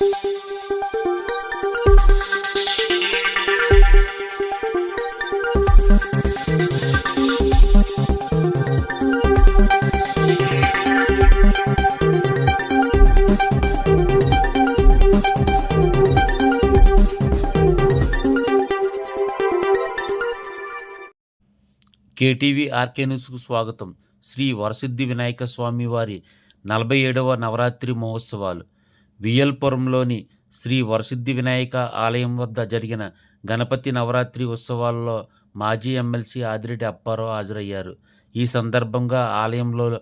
KTV RK న్యూస్కు స్వాగతం. శ్రీ వరసిద్ధి వినాయక స్వామి వారి నలభై ఏడవ నవరాత్రి మహోత్సవాలు. వియల్పురంలోని శ్రీ వరసిద్ధి వినాయక ఆలయం వద్ద జరిగిన గణపతి నవరాత్రి ఉత్సవాల్లో మాజీ ఎమ్మెల్సీ ఆదిరెడ్డి అప్పారావు హాజరయ్యారు. ఈ సందర్భంగా ఆలయంలో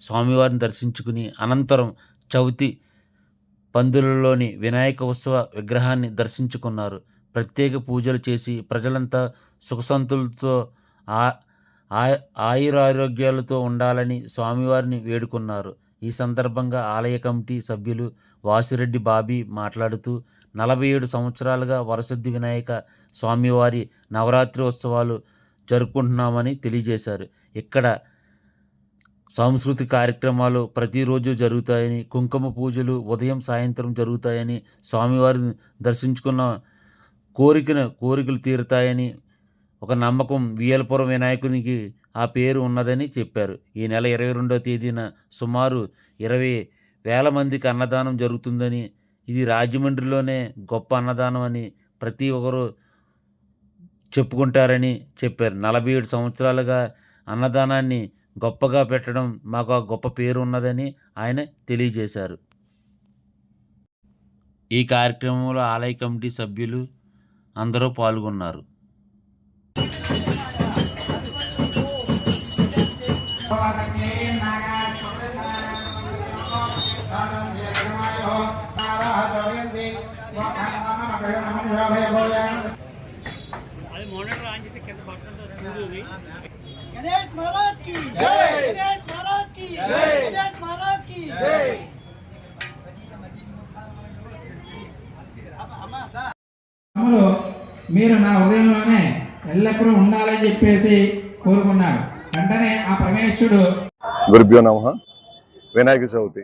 స్వామివారిని దర్శించుకుని అనంతరం చవితి పందులలోని వినాయక ఉత్సవ విగ్రహాన్ని దర్శించుకున్నారు. ప్రత్యేక పూజలు చేసి ప్రజలంతా సుఖసంతులతో ఆ ఆ- ఆయురారోగ్యాలతో ఉండాలని స్వామివారిని వేడుకున్నారు. ఈ సందర్భంగా ఆలయ కమిటీ సభ్యులు వాసిరెడ్డి బాబీ మాట్లాడుతూ నలభై ఏడు సంవత్సరాలుగా వరసిద్ధి వినాయక స్వామివారి నవరాత్రి ఉత్సవాలు జరుపుకుంటున్నామని తెలియజేశారు. ఇక్కడ సాంస్కృతిక కార్యక్రమాలు ప్రతిరోజు జరుగుతాయని కుంకుమ పూజలు ఉదయం సాయంత్రం జరుగుతాయని స్వామివారిని దర్శించుకున్న కోరికను కోరికలు తీరుతాయని ఒక నమ్మకం వియలపురం వినాయకునికి ఆ పేరు ఉన్నదని చెప్పారు. ఈ నెల ఇరవై రెండవ తేదీన సుమారు ఇరవై వేల మందికి అన్నదానం జరుగుతుందని ఇది రాజమండ్రిలోనే గొప్ప అన్నదానం అని ప్రతి ఒక్కరు చెప్పుకుంటారని చెప్పారు. నలభై ఏడు సంవత్సరాలుగా అన్నదానాన్ని గొప్పగా పెట్టడం మాకు ఆ గొప్ప పేరు ఉన్నదని ఆయన తెలియజేశారు. ఈ కార్యక్రమంలో ఆలయ కమిటీ సభ్యులు అందరూ పాల్గొన్నారు. మీరు నా ఉదయంలోనే ఎల్లప్పుడూ ఉండాలని చెప్పేసి కోరుకున్నారు వెంటనే ఆ పరమేశ్వరుడు గురుభ్యో నమ. వినాయక చవితి.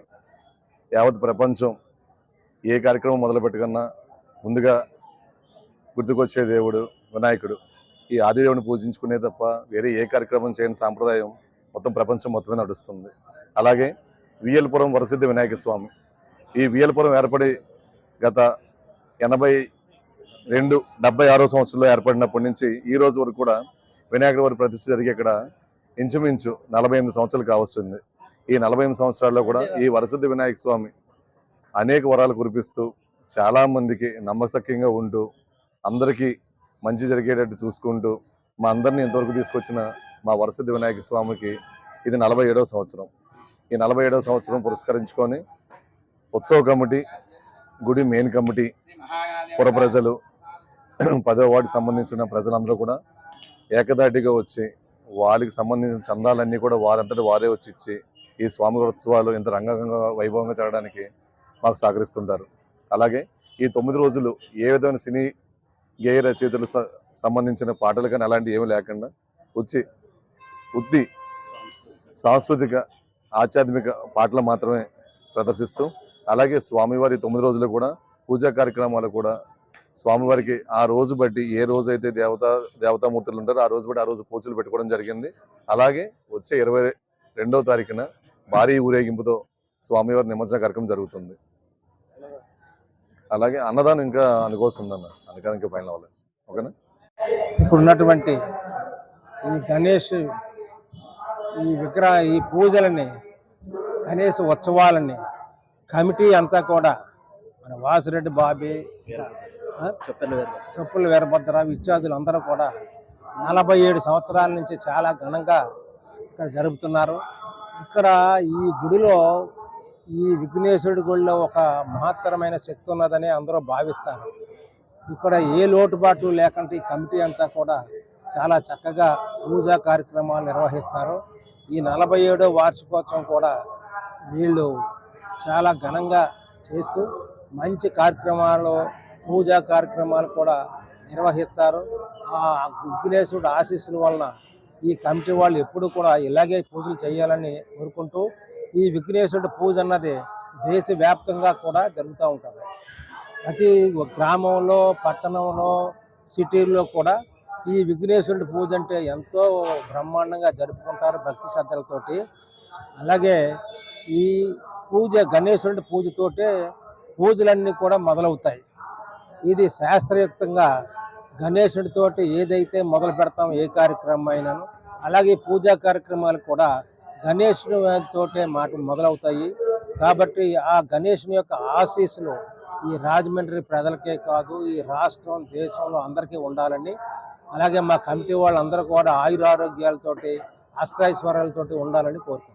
యావత్ ప్రపంచం ఏ కార్యక్రమం మొదలు పెట్టుకున్నా ముందుగా గుర్తుకొచ్చే దేవుడు వినాయకుడు. ఈ ఆదిదేవుని పూజించుకునే తప్ప వేరే ఏ కార్యక్రమం చేయని సాంప్రదాయం మొత్తం ప్రపంచం మొత్తమే నడుస్తుంది. అలాగే వియల్పురం వరసిద్ధ వినాయక స్వామి. ఈ వియల్పురం ఏర్పడి గత ఎనభై రెండు డెబ్బై ఆరో సంవత్సరంలో ఏర్పడినప్పటి నుంచి ఈ రోజు వరకు కూడా వినాయకుడి వారి ప్రతిష్ఠ జరిగి ఇక్కడ ఇంచుమించు నలభై ఎనిమిది సంవత్సరాలు కావస్తుంది ఈ నలభై ఎనిమిది సంవత్సరాల్లో కూడా ఈ వరసిద్ధి వినాయక స్వామి అనేక వరాలు కురిపిస్తూ చాలామందికి నమ్మసక్యంగా ఉంటూ అందరికీ మంచి జరిగేటట్టు చూసుకుంటూ మా అందరినీ ఇంతవరకు తీసుకొచ్చిన మా వరసిద్ధి వినాయక స్వామికి ఇది నలభై ఏడవ సంవత్సరం. ఈ నలభై ఏడవ సంవత్సరం పురస్కరించుకొని ఉత్సవ కమిటీ గుడి మెయిన్ కమిటీ పుర ప్రజలు పదో వార్డుకి సంబంధించిన ప్రజలందరూ కూడా ఏకదాటిగా వచ్చి వాళ్ళకి సంబంధించిన చందాలన్నీ కూడా వారంతటి వారే వచ్చి ఇచ్చి ఈ స్వామి ఉత్సవాలు ఇంత రంగంగా వైభవంగా జరగడానికి మాకు సహకరిస్తుంటారు. అలాగే ఈ తొమ్మిది రోజులు ఏ విధమైన సినీ గేయ రచయితలు సంబంధించిన పాటలు కానీ అలాంటివి ఏమీ లేకుండా వచ్చి ఉత్తి సాంస్కృతిక ఆధ్యాత్మిక పాటలు మాత్రమే ప్రదర్శిస్తూ అలాగే స్వామివారి తొమ్మిది రోజులు కూడా పూజా కార్యక్రమాలు కూడా స్వామివారికి ఆ రోజు బట్టి ఏ రోజు అయితే దేవతా దేవతామూర్తులు ఉంటారో ఆ రోజు బట్టి ఆ రోజు పూజలు పెట్టుకోవడం జరిగింది. అలాగే వచ్చే ఇరవై రెండవ తారీఖున భారీ ఊరేగింపుతో స్వామివారి నిమజ్జన కార్యక్రమం జరుగుతుంది. అలాగే అన్నదానం ఇంకా అనుకోస్తుందన్న అందుకని ఇంకా ఫైనల్ అవ్వలేదు. ఓకేనా? ఇప్పుడున్నటువంటి ఉన్నటువంటి ఈ గణేష్ ఈ విగ్రహ ఈ పూజలని గణేష్ ఉత్సవాలని కమిటీ అంతా కూడా మన వాసిరెడ్డి బాబీ ఆ, చెప్పుల వీరభద్రరావు ఇత్యాదులు అందరూ కూడా నలభై ఏడు సంవత్సరాల నుంచి చాలా ఘనంగా ఇక్కడ జరుపుతున్నారు. ఇక్కడ ఈ గుడిలో ఈ విఘ్నేశ్వరుడి గుడిలో ఒక మహత్తరమైన శక్తి ఉన్నదని అందరూ భావిస్తారు. ఇక్కడ ఏ లోటుపాట్లు లేకుండా ఈ కమిటీ అంతా కూడా చాలా చక్కగా పూజా కార్యక్రమాలు నిర్వహిస్తారు. ఈ నలభై ఏడో వార్షికోత్సవం కూడా వీళ్ళు చాలా ఘనంగా చేస్తూ మంచి కార్యక్రమాలు పూజా కార్యక్రమాలు కూడా నిర్వహిస్తారు. ఆ విఘ్నేశ్వరుడు ఆశీస్సుల వలన ఈ కమిటీ వాళ్ళు ఎప్పుడు కూడా ఇలాగే పూజలు చేయాలని కోరుకుంటూ ఈ విఘ్నేశ్వరుడు పూజ అన్నది దేశవ్యాప్తంగా కూడా జరుగుతూ ఉంటుంది. ప్రతి గ్రామంలో పట్టణంలో సిటీల్లో కూడా ఈ విఘ్నేశ్వరుడి పూజ అంటే ఎంతో బ్రహ్మాండంగా జరుపుకుంటారు భక్తి శ్రద్ధలతోటి. అలాగే ఈ పూజ గణేశ్వరుడి పూజతోటే పూజలన్నీ కూడా మొదలవుతాయి. ఇది శాస్త్రయుక్తంగా గణేశుడితోటి ఏదైతే మొదలు పెడతాం ఏ కార్యక్రమం అయినాను అలాగే పూజా కార్యక్రమాలు కూడా గణేశుడి తోటే మాట మొదలవుతాయి. కాబట్టి ఆ గణేశుని యొక్క ఆశీస్సులు ఈ రాజమండ్రి ప్రజలకే కాదు ఈ రాష్ట్రం దేశంలో అందరికీ ఉండాలని అలాగే మా కమిటీ వాళ్ళందరూ కూడా ఆయురారోగ్యాలతోటి అష్టైశ్వర్యాలతోటి ఉండాలని కోరుకుంటున్నాను